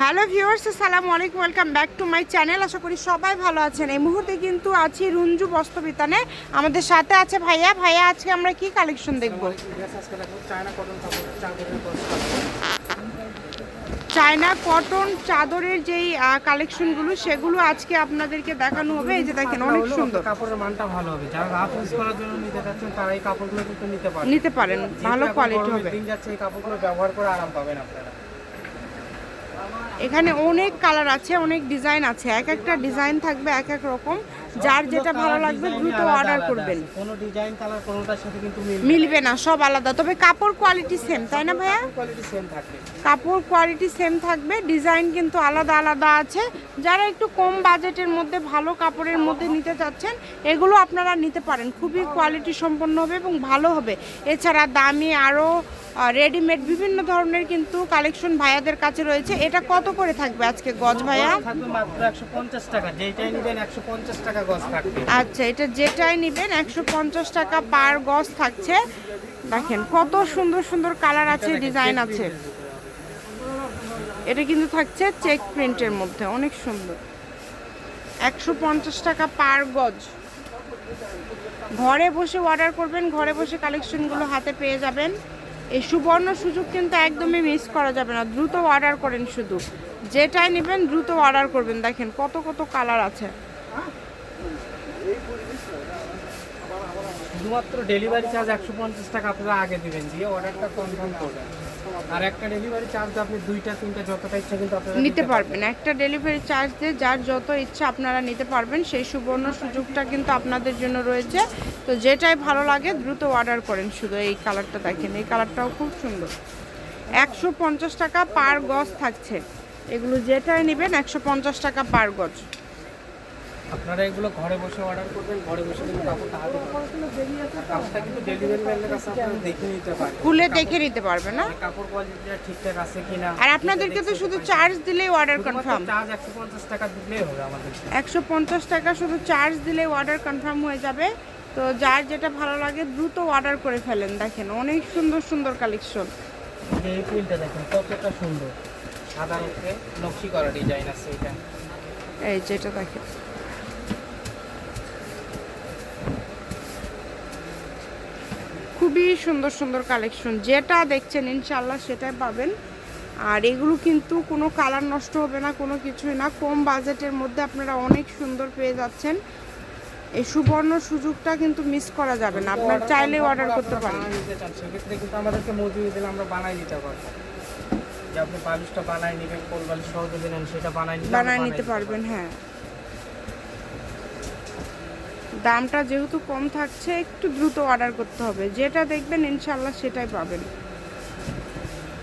Hello viewers আসসালামু আলাইকুম welcome back to my channel. আশা করি সবাই ভালো আছেন। এই মুহূর্তে কিন্তু আছি রুঞ্জু বস্ত্রবিতানে। আমাদের সাথে আছে ভাইয়া। ভাইয়া আজকে আমরা কি কালেকশন দেখব? চায়না কটন চাদরের যেই কালেকশনগুলো সেগুলো আজকে আপনাদেরকে দেখানো হবে। এই যে দেখেন অনেক সুন্দর। কাপড়ের মানটা ভালো হবে। যারা রাফ ইউজ করার জন্য নিতে চাচ্ছেন তারা এই কাপড়গুলো কিন্তু নিতে পারেন। নিতে পারেন। ভালো কোয়ালিটি হবে। দিন যাচ্ছে এই কাপড়গুলো ব্যবহার করে আরাম পাবেন আপনারা। এখানে অনেক কালার আছে অনেক ডিজাইন আছে। এক একটা ডিজাইন থাকবে এক এক রকম। যার যেটা ভালো লাগবে দ্রুত অর্ডার করবেন। কোনো ডিজাইন কালার কোনোটার সাথে কিন্তু মিলবে না। সব আলাদা। তবে কাপড় কোয়ালিটি সেম তাই না ভাইয়া? কোয়ালিটি সেম থাকবে। কাপড় কোয়ালিটি সেম থাকবে ডিজাইন কিন্তু আলাদা আলাদা আছে। যারা একটু কম বাজেটের মধ্যে ভালো কাপড়ের মধ্যে নিতে চাচ্ছেন এগুলো আপনারা নিতে পারেন। খুবই কোয়ালিটি সম্পন্ন হবে এবং ভালো হবে। এছাড়া দামি আরও রেডিমেড বিভিন্ন ধরনের কিন্তু কালেকশন ভাইয়াদের কাছে রয়েছে। এটা কত করে থাকবে আজকে গজ ভাইয়া? মাত্র একশো পঞ্চাশ টাকা। নেবেন পঞ্চাশ টাকা গজ থাকবে। আচ্ছা এটা যেটাই নেবেন একশো পঞ্চাশ টাকা পার গজ থাকছে। দেখেন কত সুন্দর সুন্দর কালার আছে ডিজাইন আছে। এটা কিন্তু থাকছে চেক প্রিন্টের মধ্যে অনেক সুন্দর। একশো পঞ্চাশ টাকা পার গজ। ঘরে বসে অর্ডার করবেন ঘরে বসে কালেকশনগুলো হাতে পেয়ে যাবেন। এই সুবর্ণ সুযোগ কিন্তু একদমই মিস করা যাবে না। দ্রুত অর্ডার করেন শুধু। যেটাই নেবেন দ্রুত অর্ডার করবেন। দেখেন কত কত কালার আছে। শুধুমাত্র ডেলিভারি চার্জ একশো পঞ্চাশ টাকা আপনারা আগে দিবেন। দিয়ে অর্ডারটা কনফার্ম করবেন। আর একটা ডেলিভারি চার্জ আপনি দুইটা তিনটা যতটা ইচ্ছা কিন্তু আপনারা নিতে পারবেন। একটা ডেলিভারি চার্জ দিয়ে যার যত ইচ্ছা আপনারা নিতে পারবেন সেই সুবর্ণ সুযোগটা কিন্তু আপনাদের জন্য রয়েছে। তো যেটাই ভালো লাগে দ্রুত অর্ডার করেন। শুধু এই কালারটা দেখেন এই কালারটাও খুব সুন্দর। একশো পঞ্চাশ টাকা পার গজ থাকছে। এগুলো যেটাই নেবেন একশো পঞ্চাশ টাকা পার গজ। আপনারা এগুলো ঘরে বসে অর্ডার করবেন ঘরে বসে কিন্তু কাপড়টা হাতে কাপড়টা কিন্তু ডেলিভারি ম্যানের কাছে আপনারা দেখে নিতে পারেন খুলে দেখে নিতে পারবে না? কাপড় কোয়ালিটিটা ঠিকঠাক আছে কিনা? আর আপনাদেরকে তো শুধু চার্জ দিলেই অর্ডার কনফার্ম চার্জ একশো পঞ্চাশ টাকা দিলেই হবে আমাদের। একশো পঞ্চাশ টাকা শুধু চার্জ দিলেই অর্ডার কনফার্ম হয়ে যাবে। তো যার যেটা ভালো লাগে দ্রুত অর্ডার করে ফেলেন দেখেন অনেক সুন্দর সুন্দর কালেকশন এই প্রিন্টটা দেখেন কতটা সুন্দর। সাদা উপরে নকশি করা ডিজাইন আছে এটা। এই যেটা দেখেন। খুবই সুন্দর সুন্দর কালেকশন যেটা দেখছেন ইনশাল্লাহ সেটাই পাবেন। আর এগুলো কিন্তু কোনো কালার নষ্ট হবে না কোনো কিছুই না। কম বাজেটের মধ্যে আপনারা অনেক সুন্দর পেয়ে যাচ্ছেন। এই সুবর্ণ সুযোগটা কিন্তু মিস করা যাবে না। আপনার চাইলে অর্ডার করতে পারেন। সেক্ষেত্রে কিন্তু আমাদেরকে মজুরি দিলে আমরা বানাই দিতে পারব। যে আপনি বালিশটা বানাই নেবেন কোল বালিশ সহ যদি নেন সেটা বানাই নিতে বানাই নিতে পারবেন হ্যাঁ। দামটা যেহেতু কম থাকছে একটু দ্রুত অর্ডার করতে হবে। যেটা দেখবেন ইনশাল্লাহ সেটাই পাবেন।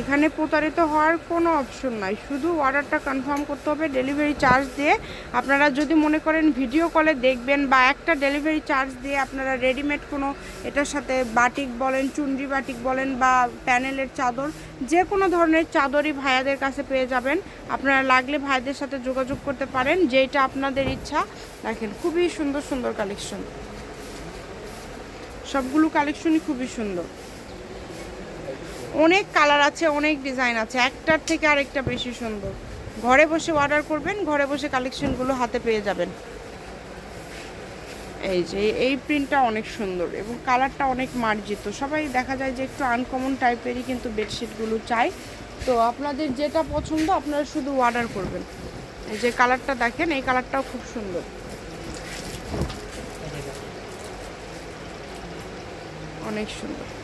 এখানে প্রতারিত হওয়ার কোনো অপশন নাই। শুধু অর্ডারটা কনফার্ম করতে হবে ডেলিভারি চার্জ দিয়ে। আপনারা যদি মনে করেন ভিডিও কলে দেখবেন বা একটা ডেলিভারি চার্জ দিয়ে আপনারা রেডিমেড কোনো এটার সাথে বাটিক বলেন, চুনরি বাটিক বলেন বা প্যানেলের চাদর, যে কোনো ধরনের চাদরই ভাইয়াদের কাছে পেয়ে যাবেন। আপনারা লাগলে ভাইদের সাথে যোগাযোগ করতে পারেন যেটা আপনাদের ইচ্ছা। দেখেন, খুবই সুন্দর সুন্দর কালেকশন সবগুলো কালেকশনই খুবই সুন্দর। অনেক কালার আছে, অনেক ডিজাইন আছে। একটার থেকে আরেকটা বেশি সুন্দর। ঘরে বসে অর্ডার করবেন, ঘরে বসে কালেকশনগুলো হাতে পেয়ে যাবেন। এই যে, এই প্রিন্টটা অনেক সুন্দর এবং কালারটা অনেক মার্জিত। সবাই দেখা যায় যে একটু আনকমন টাইপেরই কিন্তু বেডশিটগুলো চাই তো আপনাদের যেটা পছন্দ, আপনারা শুধু অর্ডার করবেন। এই যে কালারটা দেখেন, এই কালারটাও খুব সুন্দর। অনেক সুন্দর।